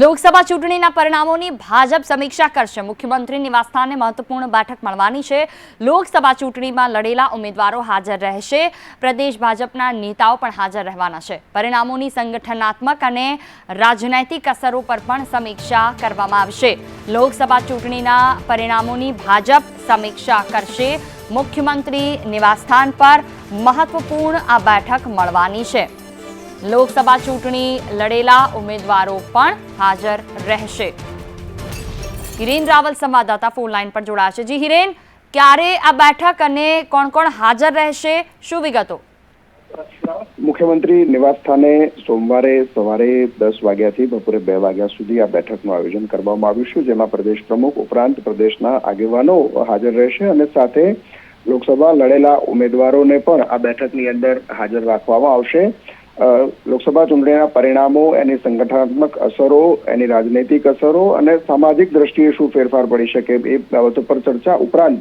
લોકસભા ચૂંટણીના પરિણામોની ભાજપ સમીક્ષા કરશે. મુખ્યમંત્રી નિવાસસ્થાને મહત્વપૂર્ણ બેઠક મળવાની છે. લોકસભા ચૂંટણીમાં લડેલા ઉમેદવારો હાજર રહેશે. પ્રદેશ ભાજપના નેતાઓ પણ હાજર રહેવાના છે. પરિણામોની સંગઠનાત્મક અને રાજનૈતિક અસરો પર પણ સમીક્ષા કરવામાં આવશે. લોકસભા ચૂંટણીના પરિણામોની ભાજપ સમીક્ષા કરશે. મુખ્યમંત્રી નિવાસસ્થાન પર મહત્વપૂર્ણ આ બેઠક મળવાની છે. લોકસભા ચૂંટણી લડેલા ઉમેદવારો પણ હાજર રહેશે. હિરેન રાવલ સંવાદદાતા ફોન લાઈન પર જોડાયા છે. જી હિરેન, ક્યારે આ બેઠક અને કોણ કોણ હાજર રહેશે, શું વિગતો? મુખ્યમંત્રી નિવાસ સ્થાને સોમવારે સવારે દસ વાગ્યાથી બપોરે બે વાગ્યા સુધી આ બેઠકનું આયોજન કરવામાં આવ્યું છે, જેમાં પ્રદેશ પ્રમુખ ઉપરાંત પ્રદેશના આગેવાનો હાજર રહેશે અને સાથે લોકસભા લડેલા ઉમેદવારોને પણ આ બેઠકની અંદર હાજર રાખવામાં આવશે. લોકસભા ચૂંટણીના પરિણામો, એની સંગઠનાત્મક અસરો, એની રાજનૈતિક અસરો અને સામાજિક દ્રષ્ટિએ શું ફેરફાર પડી શકે એ બાબતો પર ચર્ચા ઉપરાંત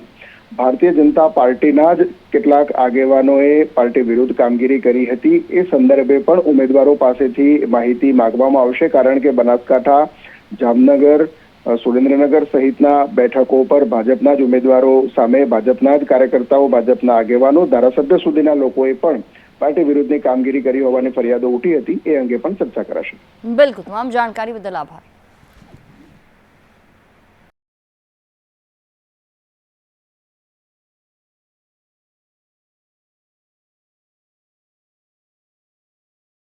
ભારતીય જનતા પાર્ટીના જ કેટલાક આગેવાનોએ પાર્ટી વિરુદ્ધ કામગીરી કરી હતી. એ સંદર્ભે પણ ઉમેદવારો પાસેથી માહિતી માંગવામાં આવશે કારણ કે બનાસકાંઠા, જામનગર સુરેન્દ્રનગર સહિતના બેઠકો પર ભાજપના જ ઉમેદવારો સામે ભાજપના જ કાર્યકર્તાઓ, ભાજપના આગેવાનો, ધારાસભ્ય સુધીના લોકોએ પણ પાર્ટી વિરુદ્ધની કામગીરી કરી હોવાની ફરિયાદો ઉઠી હતી, એ અંગે પણ ચર્ચા કરાશે. બિલકુલ, તમામ જાણકારી બદલ આભાર.